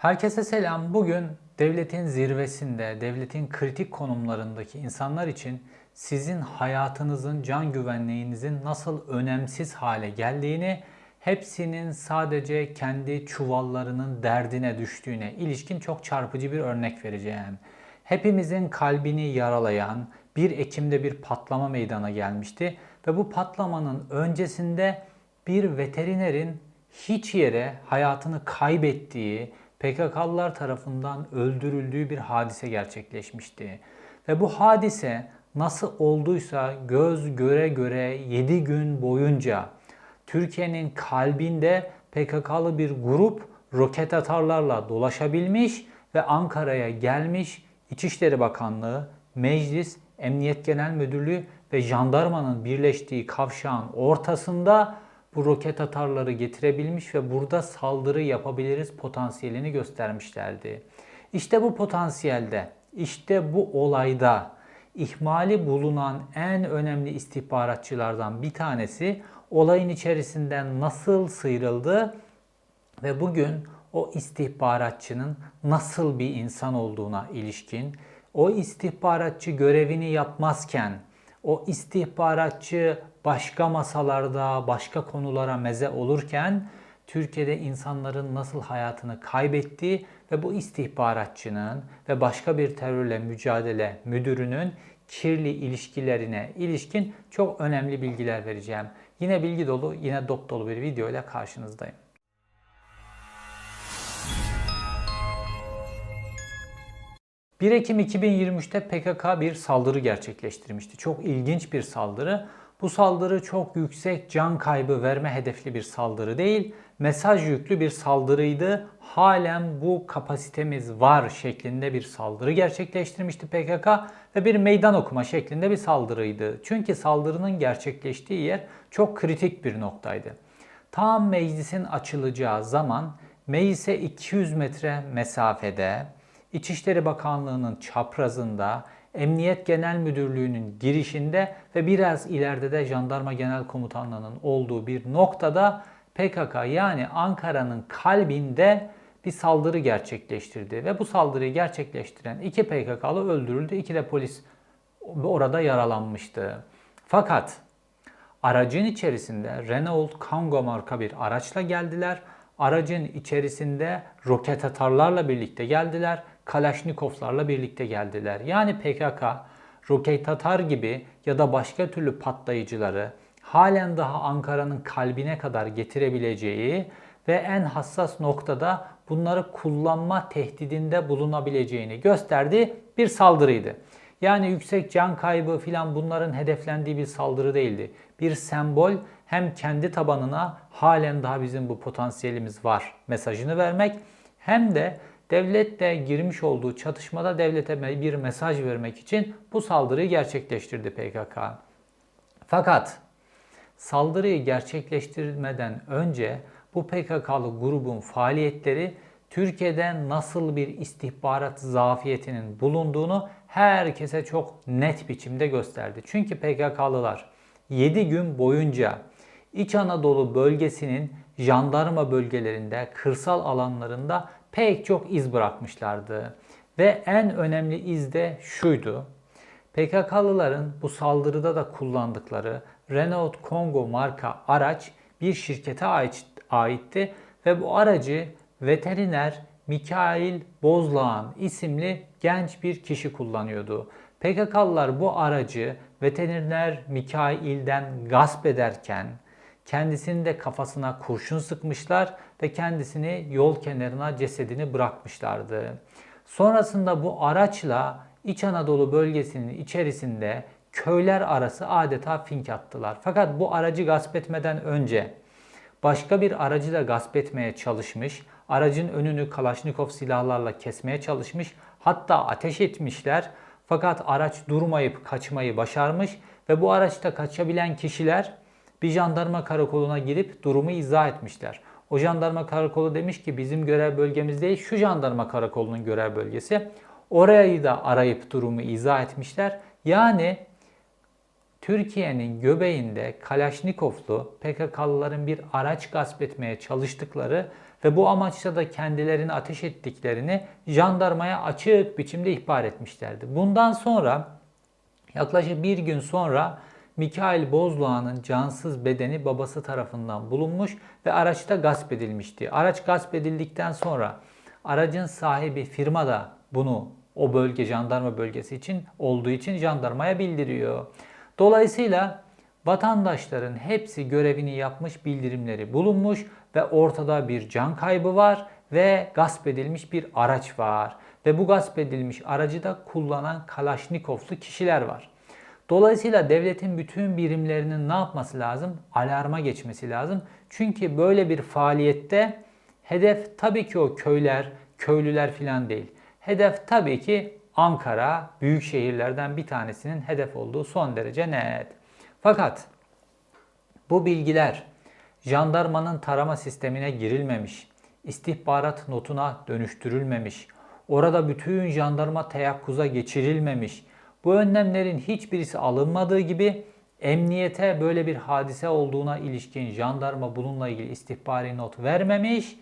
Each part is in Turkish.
Herkese selam. Bugün devletin zirvesinde, devletin kritik konumlarındaki insanlar için sizin hayatınızın, can güvenliğinizin nasıl önemsiz hale geldiğini, hepsinin sadece kendi çuvallarının derdine düştüğüne ilişkin çok çarpıcı bir örnek vereceğim. Hepimizin kalbini yaralayan 1 Ekim'de bir patlama meydana gelmişti ve bu patlamanın öncesinde bir veterinerin hiç yere hayatını kaybettiği, PKK'lılar tarafından öldürüldüğü bir hadise gerçekleşmişti. Ve bu hadise nasıl olduysa göz göre göre 7 gün boyunca Türkiye'nin kalbinde PKK'lı bir grup roket atarlarla dolaşabilmiş ve Ankara'ya gelmiş İçişleri Bakanlığı, Meclis, Emniyet Genel Müdürlüğü ve jandarmanın birleştiği kavşağın ortasında bu roket atarları getirebilmiş ve burada saldırı yapabiliriz potansiyelini göstermişlerdi. İşte bu potansiyelde, işte bu olayda ihmali bulunan en önemli istihbaratçılardan bir tanesi olayın içerisinden nasıl sıyrıldı ve bugün o istihbaratçının nasıl bir insan olduğuna ilişkin, o istihbaratçı görevini yapmazken, o istihbaratçı başka masalarda, başka konulara meze olurken Türkiye'de insanların nasıl hayatını kaybettiği ve bu istihbaratçının ve başka bir terörle mücadele müdürünün kirli ilişkilerine ilişkin çok önemli bilgiler vereceğim. Yine bilgi dolu, yine dop dolu bir video ile karşınızdayım. 1 Ekim 2023'te PKK bir saldırı gerçekleştirmişti. Çok ilginç bir saldırı. Bu saldırı çok yüksek can kaybı verme hedefli bir saldırı değil, mesaj yüklü bir saldırıydı. Halen bu kapasitemiz var şeklinde bir saldırı gerçekleştirmişti PKK ve bir meydan okuma şeklinde bir saldırıydı. Çünkü saldırının gerçekleştiği yer çok kritik bir noktaydı. Tam meclisin açılacağı zaman meclise 200 metre mesafede İçişleri Bakanlığı'nın çaprazında, Emniyet Genel Müdürlüğü'nün girişinde ve biraz ileride de Jandarma Genel Komutanlığı'nın olduğu bir noktada PKK yani Ankara'nın kalbinde bir saldırı gerçekleştirdi ve bu saldırıyı gerçekleştiren iki PKK'lı öldürüldü, iki de polis orada yaralanmıştı. Fakat aracın içerisinde Renault Kangoo marka bir araçla geldiler. Aracın içerisinde roket atarlarla birlikte geldiler. Kalaşnikovlarla birlikte geldiler. Yani PKK roket atar gibi ya da başka türlü patlayıcıları halen daha Ankara'nın kalbine kadar getirebileceği ve en hassas noktada bunları kullanma tehdidinde bulunabileceğini gösterdiği bir saldırıydı. Yani yüksek can kaybı filan bunların hedeflendiği bir saldırı değildi. Bir sembol hem kendi tabanına halen daha bizim bu potansiyelimiz var mesajını vermek hem de devletle girmiş olduğu çatışmada devlete bir mesaj vermek için bu saldırıyı gerçekleştirdi PKK. Fakat saldırıyı gerçekleştirmeden önce bu PKK'lı grubun faaliyetleri Türkiye'de nasıl bir istihbarat zafiyetinin bulunduğunu herkese çok net biçimde gösterdi. Çünkü PKK'lılar 7 gün boyunca İç Anadolu bölgesinin jandarma bölgelerinde, kırsal alanlarında pek çok iz bırakmışlardı. Ve en önemli iz de şuydu. PKK'lıların bu saldırıda da kullandıkları Renault Congo marka araç bir şirkete ait, aitti ve bu aracı veteriner Mikail Bozlağan isimli genç bir kişi kullanıyordu. PKK'lılar bu aracı veteriner Mikail'den gasp ederken kendisini de kafasına kurşun sıkmışlar ve kendisini yol kenarına cesedini bırakmışlardı. Sonrasında bu araçla İç Anadolu bölgesinin içerisinde köyler arası adeta fink attılar. Fakat bu aracı gasp etmeden önce başka bir aracı da gasp etmeye çalışmış. Aracın önünü Kalaşnikov silahlarla kesmeye çalışmış. Hatta ateş etmişler. Fakat araç durmayıp kaçmayı başarmış ve bu araçta kaçabilen kişiler bir jandarma karakoluna girip durumu izah etmişler. O jandarma karakolu demiş ki bizim görev bölgemiz değil şu jandarma karakolunun görev bölgesi. Orayı da arayıp durumu izah etmişler. Yani Türkiye'nin göbeğinde Kalaşnikovlu PKK'lıların bir araç gasp etmeye çalıştıkları ve bu amaçla da kendilerini ateş ettiklerini jandarmaya açık biçimde ihbar etmişlerdi. Bundan sonra yaklaşık bir gün sonra Mikail Bozdoğan'ın cansız bedeni babası tarafından bulunmuş ve araçta gasp edilmişti. Araç gasp edildikten sonra aracın sahibi firma da bunu o bölge jandarma bölgesi için olduğu için jandarmaya bildiriyor. Dolayısıyla vatandaşların hepsi görevini yapmış bildirimleri bulunmuş ve ortada bir can kaybı var ve gasp edilmiş bir araç var. Ve bu gasp edilmiş aracı da kullanan Kalaşnikovlu kişiler var. Dolayısıyla devletin bütün birimlerinin ne yapması lazım? Alarma geçmesi lazım. Çünkü böyle bir faaliyette hedef tabii ki o köyler, köylüler filan değil. Hedef tabii ki Ankara, büyük şehirlerden bir tanesinin hedef olduğu son derece net. Fakat bu bilgiler jandarmanın tarama sistemine girilmemiş, istihbarat notuna dönüştürülmemiş, orada bütün jandarma teyakkuza geçirilmemiş, bu önlemlerin hiçbirisi alınmadığı gibi emniyete böyle bir hadise olduğuna ilişkin jandarma bununla ilgili istihbari not vermemiş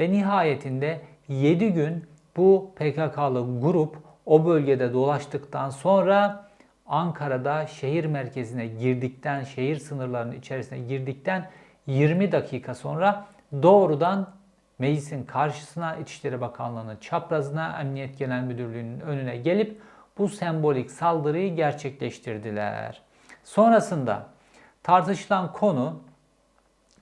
ve nihayetinde 7 gün bu PKK'lı grup o bölgede dolaştıktan sonra Ankara'da şehir merkezine girdikten, şehir sınırlarının içerisine girdikten 20 dakika sonra doğrudan meclisin karşısına İçişleri Bakanlığı'nın çaprazına Emniyet Genel Müdürlüğü'nün önüne gelip bu sembolik saldırıyı gerçekleştirdiler. Sonrasında tartışılan konu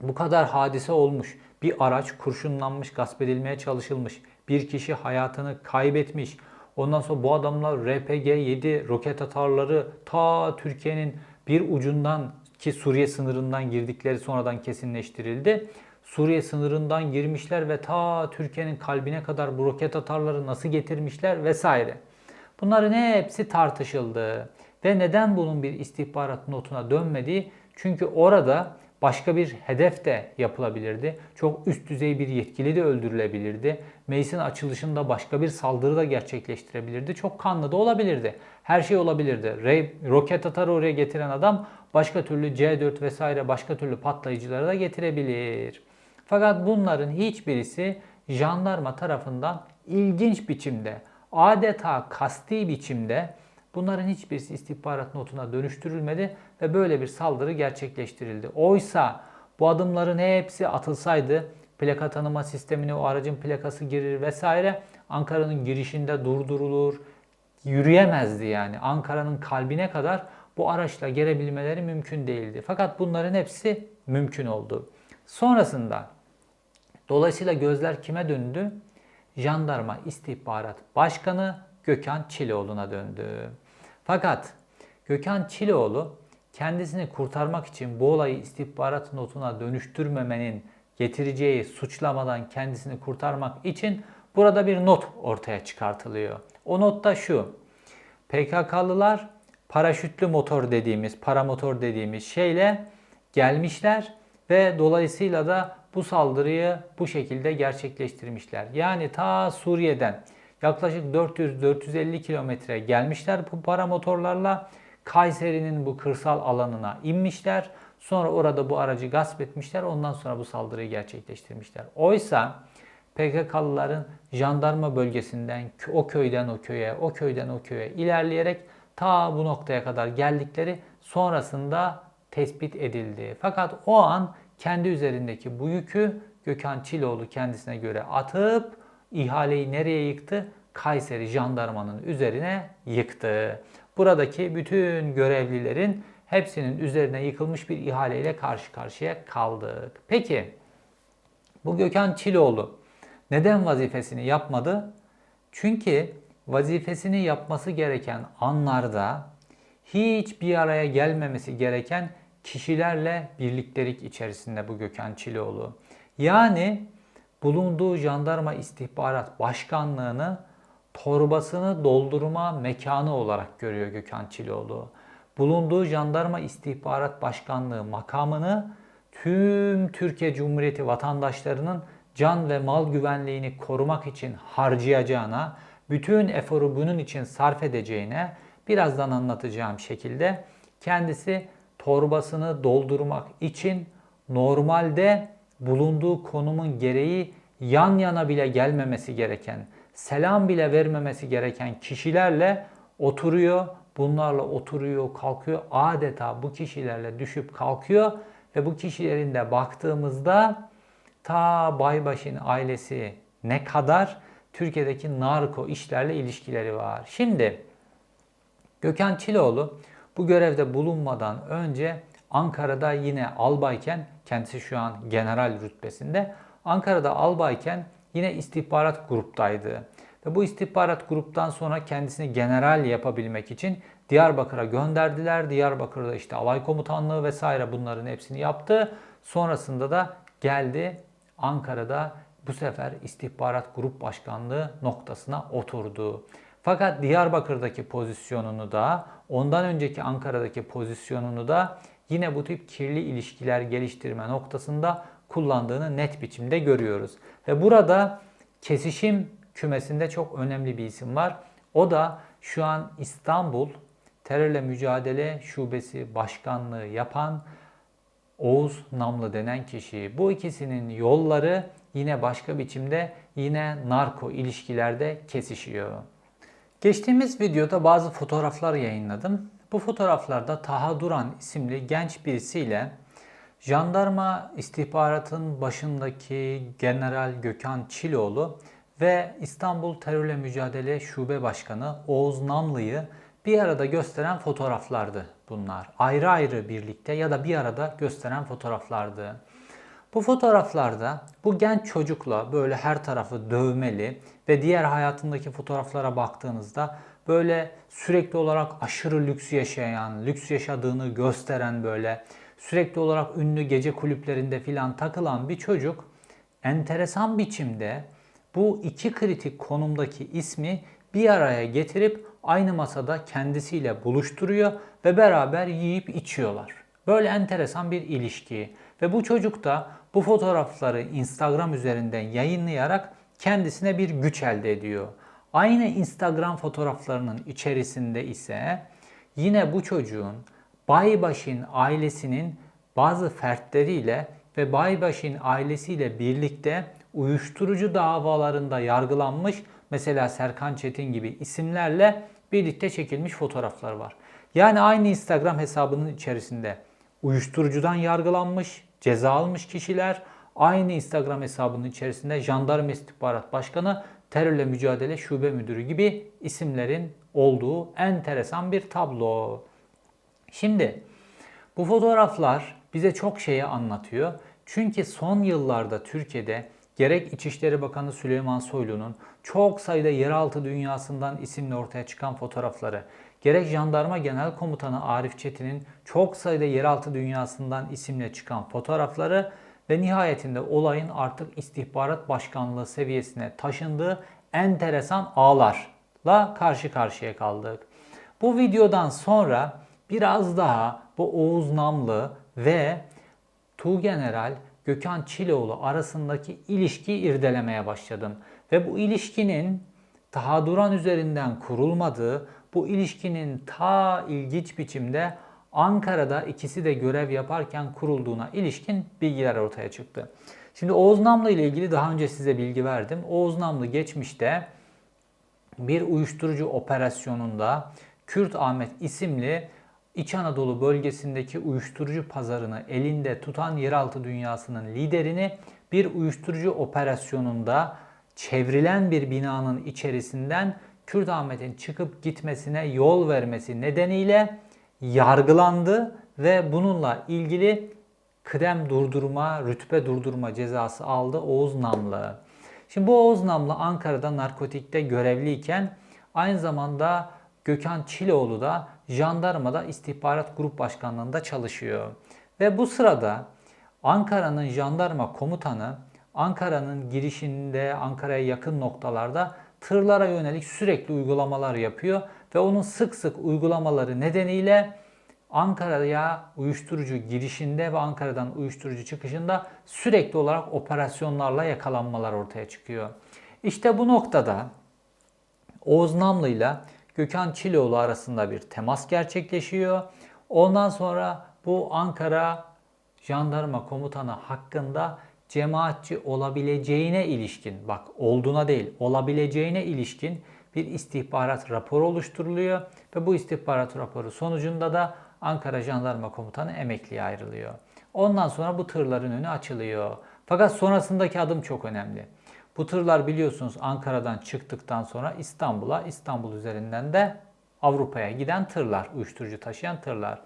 bu kadar hadise olmuş, bir araç kurşunlanmış, gasp edilmeye çalışılmış, bir kişi hayatını kaybetmiş. Ondan sonra bu adamlar RPG-7 roket atarları ta Türkiye'nin bir ucundan ki Suriye sınırından girdikleri sonradan kesinleştirildi. Suriye sınırından girmişler ve ta Türkiye'nin kalbine kadar bu roket atarları nasıl getirmişler vesaire. Bunların hepsi tartışıldı. Ve neden bunun bir istihbarat notuna dönmediği? Çünkü orada başka bir hedef de yapılabilirdi. Çok üst düzey bir yetkili de öldürülebilirdi. Meclisin açılışında başka bir saldırı da gerçekleştirebilirdi. Çok kanlı da olabilirdi. Her şey olabilirdi. Ray, roket atarı oraya getiren adam başka türlü C4 vesaire başka türlü patlayıcıları da getirebilir. Fakat bunların hiçbirisi jandarma tarafından ilginç biçimde adeta kasti biçimde bunların hiçbirisi istihbarat notuna dönüştürülmedi ve böyle bir saldırı gerçekleştirildi. Oysa bu adımların hepsi atılsaydı plaka tanıma sistemine o aracın plakası girir vesaire Ankara'nın girişinde durdurulur, yürüyemezdi yani. Ankara'nın kalbine kadar bu araçla gelebilmeleri mümkün değildi. Fakat bunların hepsi mümkün oldu. Sonrasında dolayısıyla gözler kime döndü? Jandarma İstihbarat Başkanı Gökhan Çileoğlu'na döndü. Fakat Gökhan Çileoğlu kendisini kurtarmak için bu olayı istihbarat notuna dönüştürmemenin getireceği suçlamadan kendisini kurtarmak için burada bir not ortaya çıkartılıyor. O notta şu. PKK'lılar paraşütlü motor dediğimiz, paramotor dediğimiz şeyle gelmişler ve dolayısıyla da bu saldırıyı bu şekilde gerçekleştirmişler. Yani ta Suriye'den yaklaşık 400-450 kilometre gelmişler bu paramotorlarla. Kayseri'nin bu kırsal alanına inmişler. Sonra orada bu aracı gasp etmişler. Ondan sonra bu saldırıyı gerçekleştirmişler. Oysa PKK'lıların jandarma bölgesinden o köyden o köye, o köyden o köye ilerleyerek ta bu noktaya kadar geldikleri sonrasında tespit edildi. Fakat o an kendi üzerindeki bu yükü Gökhan Çiloğlu kendisine göre atıp ihaleyi nereye yıktı? Kayseri jandarmanın üzerine yıktı. Buradaki bütün görevlilerin hepsinin üzerine yıkılmış bir ihaleyle karşı karşıya kaldık. Peki bu Gökhan Çiloğlu neden vazifesini yapmadı? Çünkü vazifesini yapması gereken anlarda hiç bir araya gelmemesi gereken kişilerle birliktelik içerisinde bu Gökhan Çiloğlu. Yani bulunduğu jandarma istihbarat başkanlığını torbasını doldurma mekanı olarak görüyor Gökhan Çiloğlu. Bulunduğu jandarma istihbarat başkanlığı makamını tüm Türkiye Cumhuriyeti vatandaşlarının can ve mal güvenliğini korumak için harcayacağına, bütün eforu bunun için sarf edeceğine birazdan anlatacağım şekilde kendisi torbasını doldurmak için normalde bulunduğu konumun gereği yan yana bile gelmemesi gereken, selam bile vermemesi gereken kişilerle oturuyor. Bunlarla oturuyor, kalkıyor. Adeta bu kişilerle düşüp kalkıyor ve bu kişilerin de baktığımızda ta Baybaş'ın ailesi ne kadar Türkiye'deki narko işlerle ilişkileri var. Şimdi Gökhan Çiloğlu bu görevde bulunmadan önce Ankara'da yine albayken kendisi şu an general rütbesinde Ankara'da albayken yine istihbarat gruptaydı. Ve bu istihbarat gruptan sonra kendisini general yapabilmek için Diyarbakır'a gönderdiler. Diyarbakır'da işte alay komutanlığı vesaire bunların hepsini yaptı. Sonrasında da geldi Ankara'da bu sefer istihbarat grup başkanlığı noktasına oturdu. Fakat Diyarbakır'daki pozisyonunu da ondan önceki Ankara'daki pozisyonunu da yine bu tip kirli ilişkiler geliştirme noktasında kullandığını net biçimde görüyoruz. Ve burada kesişim kümesinde çok önemli bir isim var. O da şu an İstanbul Terörle Mücadele Şubesi Başkanlığı yapan Oğuz Namlı denen kişi. Bu ikisinin yolları yine başka biçimde yine narko ilişkilerde kesişiyor. Geçtiğimiz videoda bazı fotoğraflar yayınladım. Bu fotoğraflarda Taha Duran isimli genç birisiyle jandarma istihbaratın başındaki General Gökhan Çiloğlu ve İstanbul Terörle Mücadele Şube Başkanı Oğuz Namlı'yı bir arada gösteren fotoğraflardı bunlar. Ayrı ayrı birlikte ya da bir arada gösteren fotoğraflardı. Bu fotoğraflarda bu genç çocukla böyle her tarafı dövmeli ve diğer hayatındaki fotoğraflara baktığınızda böyle sürekli olarak aşırı lüks yaşayan, lüks yaşadığını gösteren böyle sürekli olarak ünlü gece kulüplerinde filan takılan bir çocuk enteresan biçimde bu iki kritik konumdaki ismi bir araya getirip aynı masada kendisiyle buluşturuyor ve beraber yiyip içiyorlar. Böyle enteresan bir ilişki ve bu çocuk da bu fotoğrafları Instagram üzerinden yayınlayarak kendisine bir güç elde ediyor. Aynı Instagram fotoğraflarının içerisinde ise yine bu çocuğun Baybaş'ın ailesinin bazı fertleriyle ve Baybaş'ın ailesiyle birlikte uyuşturucu davalarında yargılanmış mesela Serkan Çetin gibi isimlerle birlikte çekilmiş fotoğraflar var. Yani aynı Instagram hesabının içerisinde uyuşturucudan yargılanmış, ceza almış kişiler aynı Instagram hesabının içerisinde Jandarma İstihbarat Başkanı, Terörle Mücadele Şube Müdürü gibi isimlerin olduğu enteresan bir tablo. Şimdi bu fotoğraflar bize çok şeyi anlatıyor. Çünkü son yıllarda Türkiye'de gerek İçişleri Bakanı Süleyman Soylu'nun çok sayıda yeraltı dünyasından isimle ortaya çıkan fotoğrafları, gerek Jandarma Genel Komutanı Arif Çetin'in çok sayıda yeraltı dünyasından isimle çıkan fotoğrafları ve nihayetinde olayın artık istihbarat başkanlığı seviyesine taşındığı enteresan ağlarla karşı karşıya kaldık. Bu videodan sonra biraz daha bu Oğuz Namlı ve Tuğgeneral Gökhan Çiloğlu arasındaki ilişkiyi irdelemeye başladım. Ve bu ilişkinin Taha Duran üzerinden kurulmadığı, bu ilişkinin ta ilginç biçimde Ankara'da ikisi de görev yaparken kurulduğuna ilişkin bilgiler ortaya çıktı. Şimdi Oğuz Namlı ile ilgili daha önce size bilgi verdim. Oğuz Namlı geçmişte bir uyuşturucu operasyonunda Kürt Ahmet isimli İç Anadolu bölgesindeki uyuşturucu pazarını elinde tutan yeraltı dünyasının liderini bir uyuşturucu operasyonunda çevrilen bir binanın içerisinden Kürt Ahmet'in çıkıp gitmesine yol vermesi nedeniyle yargılandı ve bununla ilgili kıdem durdurma, rütbe durdurma cezası aldı Oğuz Namlı. Şimdi bu Oğuz Namlı Ankara'da narkotikte görevliyken aynı zamanda Gökhan Çiloğlu da jandarmada istihbarat grup başkanlığında çalışıyor. Ve bu sırada Ankara'nın jandarma komutanı Ankara'nın girişinde, Ankara'ya yakın noktalarda tırlara yönelik sürekli uygulamalar yapıyor ve onun sık sık uygulamaları nedeniyle Ankara'ya uyuşturucu girişinde ve Ankara'dan uyuşturucu çıkışında sürekli olarak operasyonlarla yakalanmalar ortaya çıkıyor. İşte bu noktada Oğuz Namlı ile Gökhan Çiloğlu arasında bir temas gerçekleşiyor. Ondan sonra bu Ankara Jandarma Komutanı hakkında cemaatçi olabileceğine ilişkin, bak olduğuna değil, olabileceğine ilişkin bir istihbarat raporu oluşturuluyor ve bu istihbarat raporu sonucunda da Ankara Jandarma Komutanı emekliye ayrılıyor. Ondan sonra bu tırların önü açılıyor. Fakat sonrasındaki adım çok önemli. Bu tırlar biliyorsunuz Ankara'dan çıktıktan sonra İstanbul'a, İstanbul üzerinden de Avrupa'ya giden tırlar, uyuşturucu taşıyan tırlar.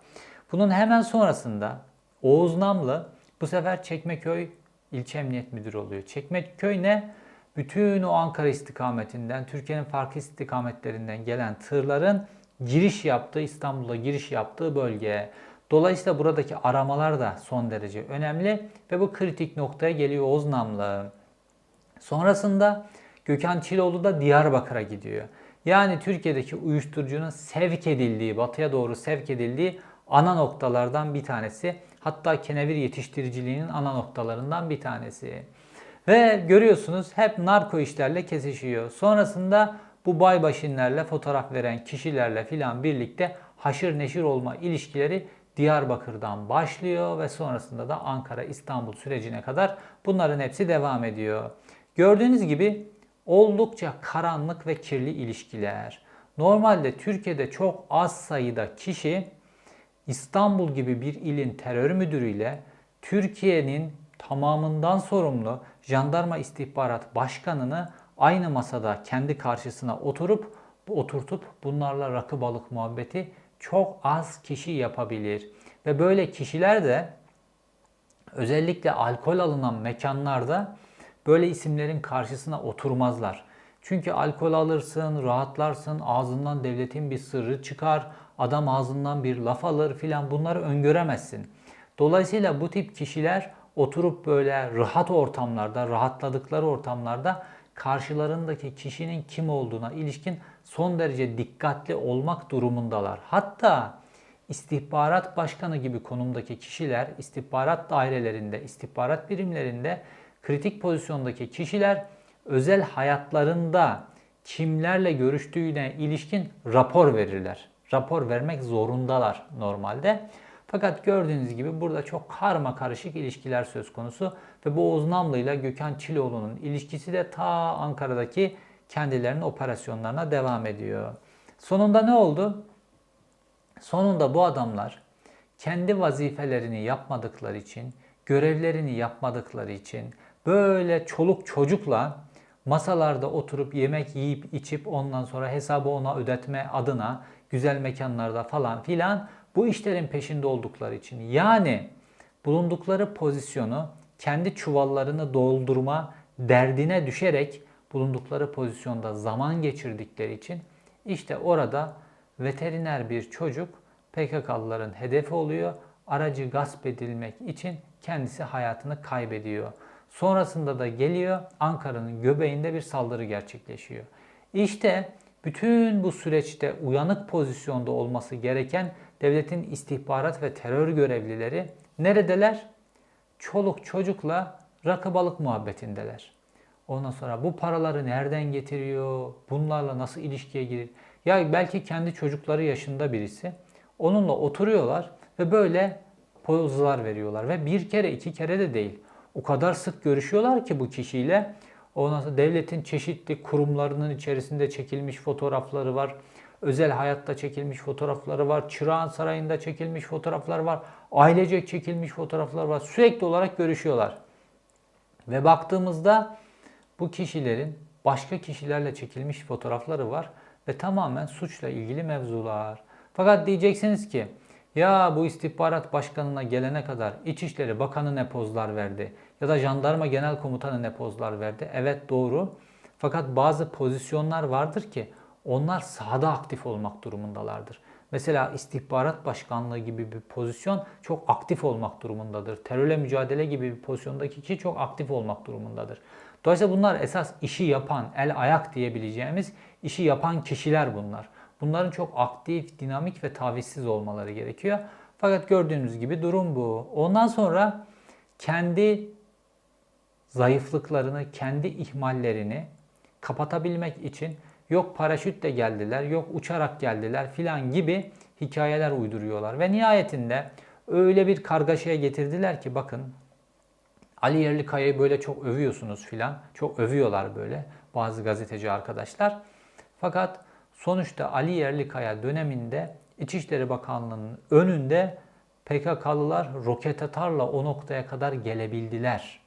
Bunun hemen sonrasında Oğuz Namlı bu sefer Çekmeköy İlçe Emniyet Müdürü oluyor. Çekmeköy ne? Bütün o Ankara istikametinden, Türkiye'nin farklı istikametlerinden gelen tırların giriş yaptığı, İstanbul'a giriş yaptığı bölge. Dolayısıyla buradaki aramalar da son derece önemli ve bu kritik noktaya geliyor Oğuz Namlı. Sonrasında Gökhan Çiloğlu da Diyarbakır'a gidiyor. Yani Türkiye'deki uyuşturucunun sevk edildiği, batıya doğru sevk edildiği ana noktalardan bir tanesi. Hatta kenevir yetiştiriciliğinin ana noktalarından bir tanesi. Ve görüyorsunuz hep narko işlerle kesişiyor. Sonrasında bu baybaşinlerle fotoğraf veren kişilerle filan birlikte haşır neşir olma ilişkileri Diyarbakır'dan başlıyor ve sonrasında da Ankara İstanbul sürecine kadar bunların hepsi devam ediyor. Gördüğünüz gibi oldukça karanlık ve kirli ilişkiler. Normalde Türkiye'de çok az sayıda kişi İstanbul gibi bir ilin terör müdürüyle Türkiye'nin tamamından sorumlu jandarma istihbarat başkanını aynı masada kendi karşısına oturup oturtup bunlarla rakı balık muhabbeti çok az kişi yapabilir. Ve böyle kişiler de özellikle alkol alınan mekanlarda böyle isimlerin karşısına oturmazlar. Çünkü alkol alırsın, rahatlarsın, ağzından devletin bir sırrı çıkar, adam ağzından bir laf alır filan bunları öngöremezsin. Dolayısıyla bu tip kişiler oturup böyle rahat ortamlarda, rahatladıkları ortamlarda karşılarındaki kişinin kim olduğuna ilişkin son derece dikkatli olmak durumundalar. Hatta istihbarat başkanı gibi konumdaki kişiler istihbarat dairelerinde, istihbarat birimlerinde kritik pozisyondaki kişiler özel hayatlarında kimlerle görüştüğüne ilişkin rapor verirler. Rapor vermek zorundalar normalde. Fakat gördüğünüz gibi burada çok karma karışık ilişkiler söz konusu ve bu Oğuz Namlı ile Gökhan Çiloğlu'nun ilişkisi de ta Ankara'daki kendilerinin operasyonlarına devam ediyor. Sonunda ne oldu? Sonunda bu adamlar kendi vazifelerini yapmadıkları için, görevlerini yapmadıkları için böyle çoluk çocukla masalarda oturup yemek yiyip içip ondan sonra hesabı ona ödetme adına güzel mekanlarda falan filan bu işlerin peşinde oldukları için yani bulundukları pozisyonu kendi çuvallarını doldurma derdine düşerek bulundukları pozisyonda zaman geçirdikleri için işte orada veteriner bir çocuk PKK'lıların hedefi oluyor. Aracı gasp edilmek için kendisi hayatını kaybediyor. Sonrasında da geliyor Ankara'nın göbeğinde bir saldırı gerçekleşiyor. İşte bütün bu süreçte uyanık pozisyonda olması gereken devletin istihbarat ve terör görevlileri neredeler? Çoluk çocukla rakı balık muhabbetindeler. Ondan sonra bu paraları nereden getiriyor? Bunlarla nasıl ilişkiye girir? Ya belki kendi çocukları yaşında birisi. Onunla oturuyorlar ve böyle pozlar veriyorlar. Ve bir kere iki kere de değil. O kadar sık görüşüyorlar ki bu kişiyle. Ondan sonra devletin çeşitli kurumlarının içerisinde çekilmiş fotoğrafları var. Özel hayatta çekilmiş fotoğrafları var. Çırağan Sarayı'nda çekilmiş fotoğraflar var. Ailecek çekilmiş fotoğraflar var. Sürekli olarak görüşüyorlar. Ve baktığımızda bu kişilerin başka kişilerle çekilmiş fotoğrafları var ve tamamen suçla ilgili mevzular. Fakat diyeceksiniz ki ya bu istihbarat başkanına gelene kadar İçişleri Bakanı ne pozlar verdi ya da Jandarma Genel Komutanı ne pozlar verdi. Evet doğru. Fakat bazı pozisyonlar vardır ki onlar sahada aktif olmak durumundalardır. Mesela istihbarat başkanlığı gibi bir pozisyon çok aktif olmak durumundadır. Terörle mücadele gibi bir pozisyondaki kişi çok aktif olmak durumundadır. Dolayısıyla bunlar esas işi yapan, el ayak diyebileceğimiz işi yapan kişiler bunlar. Bunların çok aktif, dinamik ve tavizsiz olmaları gerekiyor. Fakat gördüğünüz gibi durum bu. Ondan sonra kendi zayıflıklarını, kendi ihmallerini kapatabilmek için yok paraşütle geldiler, yok uçarak geldiler filan gibi hikayeler uyduruyorlar. Ve nihayetinde öyle bir kargaşaya getirdiler ki bakın Ali Yerlikaya'yı böyle çok övüyorsunuz filan. Çok övüyorlar böyle bazı gazeteci arkadaşlar. Fakat sonuçta Ali Yerlikaya döneminde İçişleri Bakanlığı'nın önünde PKK'lılar roket atarla o noktaya kadar gelebildiler.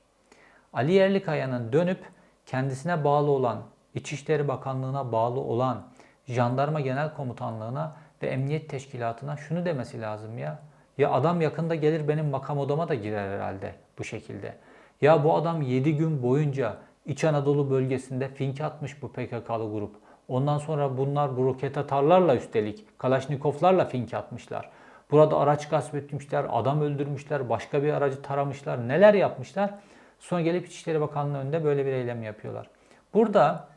Ali Yerlikaya'nın dönüp kendisine bağlı olan, İçişleri Bakanlığı'na bağlı olan Jandarma Genel Komutanlığı'na ve Emniyet Teşkilatı'na şunu demesi lazım ya. Ya adam yakında gelir benim makam odama da girer herhalde bu şekilde. Ya bu adam 7 gün boyunca İç Anadolu bölgesinde fink atmış bu PKK'lı grup. Ondan sonra bunlar bu roket atarlarla üstelik Kalaşnikovlarla fink atmışlar. Burada araç gasp etmişler, adam öldürmüşler, başka bir aracı taramışlar, neler yapmışlar. Sonra gelip İçişleri Bakanlığı önünde böyle bir eylem yapıyorlar. Burada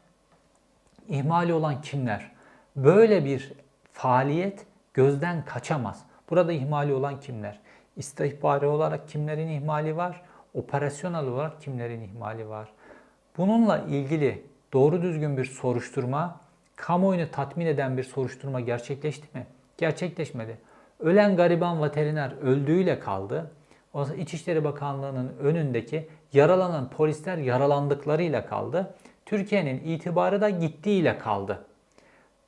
ihmali olan kimler? Böyle bir faaliyet gözden kaçamaz. Burada ihmali olan kimler? İstihbari olarak kimlerin ihmali var? Operasyonel olarak kimlerin ihmali var? Bununla ilgili doğru düzgün bir soruşturma, kamuoyunu tatmin eden bir soruşturma gerçekleşti mi? Gerçekleşmedi. Ölen gariban veteriner öldüğüyle kaldı. O İçişleri Bakanlığı'nın önündeki yaralanan polisler yaralandıklarıyla kaldı. Türkiye'nin itibarı da gittiğiyle kaldı.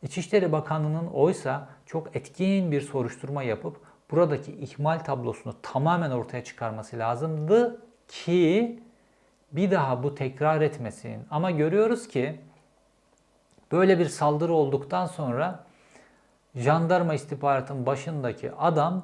İçişleri Bakanlığı'nın oysa çok etkin bir soruşturma yapıp buradaki ihmal tablosunu tamamen ortaya çıkarması lazımdı ki bir daha bu tekrar etmesin. Ama görüyoruz ki böyle bir saldırı olduktan sonra jandarma istihbaratın başındaki adam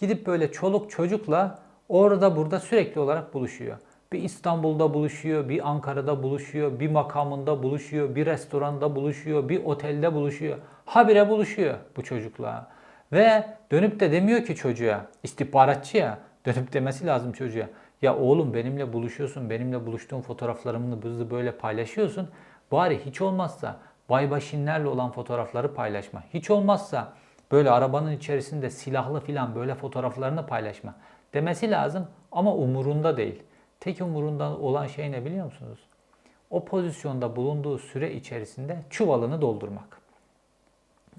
gidip böyle çoluk çocukla orada burada sürekli olarak buluşuyor. Bir İstanbul'da buluşuyor, bir Ankara'da buluşuyor, bir makamında buluşuyor, bir restoranda buluşuyor, bir otelde buluşuyor. Habire buluşuyor bu çocukla. Ve dönüp de demiyor ki çocuğa, istihbaratçı ya, dönüp demesi lazım çocuğa. Ya oğlum benimle buluşuyorsun, benimle buluştuğun fotoğraflarımı bizi böyle paylaşıyorsun. Bari hiç olmazsa baybaşinlerle olan fotoğrafları paylaşma. Hiç olmazsa böyle arabanın içerisinde silahlı filan böyle fotoğraflarını paylaşma demesi lazım ama umurunda değil. Tek umurunda olan şey ne biliyor musunuz? O pozisyonda bulunduğu süre içerisinde çuvalını doldurmak.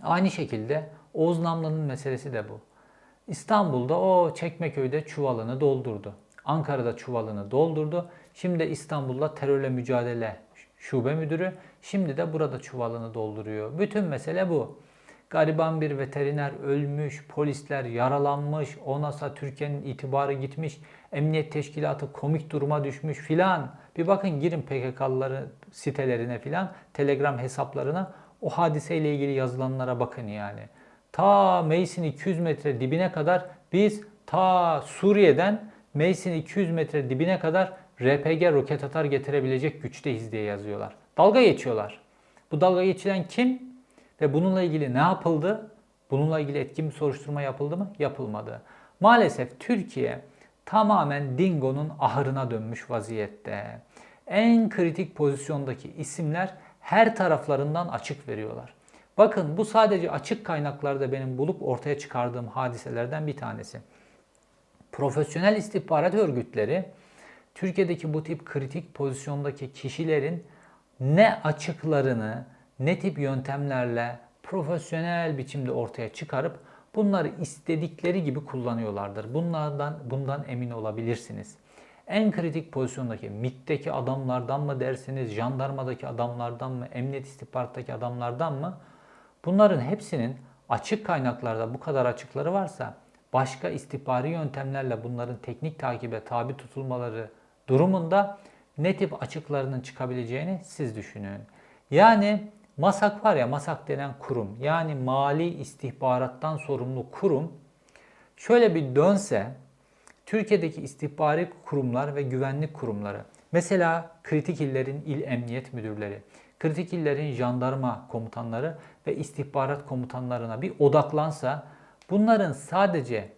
Aynı şekilde Oğuz Namlı'nın meselesi de bu. İstanbul'da o Çekmeköy'de çuvalını doldurdu. Ankara'da çuvalını doldurdu. Şimdi İstanbul'da terörle mücadele şube müdürü. Şimdi de burada çuvalını dolduruyor. Bütün mesele bu. Gariban bir veteriner ölmüş, polisler yaralanmış, onasa Türkiye'nin itibarı gitmiş, emniyet teşkilatı komik duruma düşmüş filan. Bir bakın girin PKK'lıların sitelerine filan, Telegram hesaplarına o hadiseyle ilgili yazılanlara bakın yani. Ta Meysin 200 metre dibine kadar biz ta Suriye'den Meysin 200 metre dibine kadar RPG roket atar getirebilecek güçteyiz diye yazıyorlar. Dalga geçiyorlar. Bu dalga geçilen kim? Ve bununla ilgili ne yapıldı? Bununla ilgili etkin bir soruşturma yapıldı mı? Yapılmadı. Maalesef Türkiye tamamen Dingo'nun ahırına dönmüş vaziyette. En kritik pozisyondaki isimler her taraflarından açık veriyorlar. Bakın bu sadece açık kaynaklarda benim bulup ortaya çıkardığım hadiselerden bir tanesi. Profesyonel istihbarat örgütleri Türkiye'deki bu tip kritik pozisyondaki kişilerin ne açıklarını, ne tip yöntemlerle profesyonel biçimde ortaya çıkarıp bunları istedikleri gibi kullanıyorlardır. Bunlardan bundan emin olabilirsiniz. En kritik pozisyondaki MİT'teki adamlardan mı dersiniz, jandarmadaki adamlardan mı, emniyet istihbarattaki adamlardan mı? Bunların hepsinin açık kaynaklarda bu kadar açıkları varsa başka istihbari yöntemlerle bunların teknik takibe tabi tutulmaları durumunda ne tip açıklarının çıkabileceğini siz düşünün. Yani MASAK var ya MASAK denen kurum yani mali istihbarattan sorumlu kurum şöyle bir dönse Türkiye'deki istihbari kurumlar ve güvenlik kurumları mesela kritik illerin il emniyet müdürleri, kritik illerin jandarma komutanları ve istihbarat komutanlarına bir odaklansa bunların sadece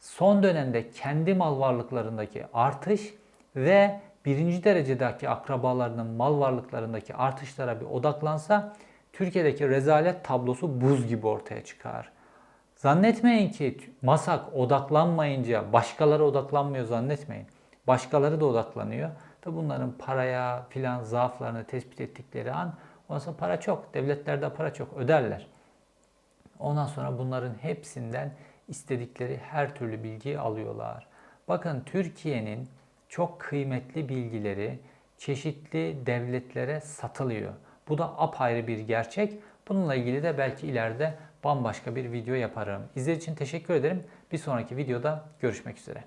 son dönemde kendi mal varlıklarındaki artış ve birinci derecedeki akrabalarının mal varlıklarındaki artışlara bir odaklansa Türkiye'deki rezalet tablosu buz gibi ortaya çıkar. Zannetmeyin ki MASAK odaklanmayınca başkaları odaklanmıyor zannetmeyin. Başkaları da odaklanıyor. Da bunların paraya filan zaaflarını tespit ettikleri an ondan sonra para çok. Devletlerde para çok öderler. Ondan sonra bunların hepsinden istedikleri her türlü bilgiyi alıyorlar. Bakın Türkiye'nin çok kıymetli bilgileri çeşitli devletlere satılıyor. Bu da apayrı bir gerçek. Bununla ilgili de belki ileride bambaşka bir video yaparım. İzlediğiniz için teşekkür ederim. Bir sonraki videoda görüşmek üzere.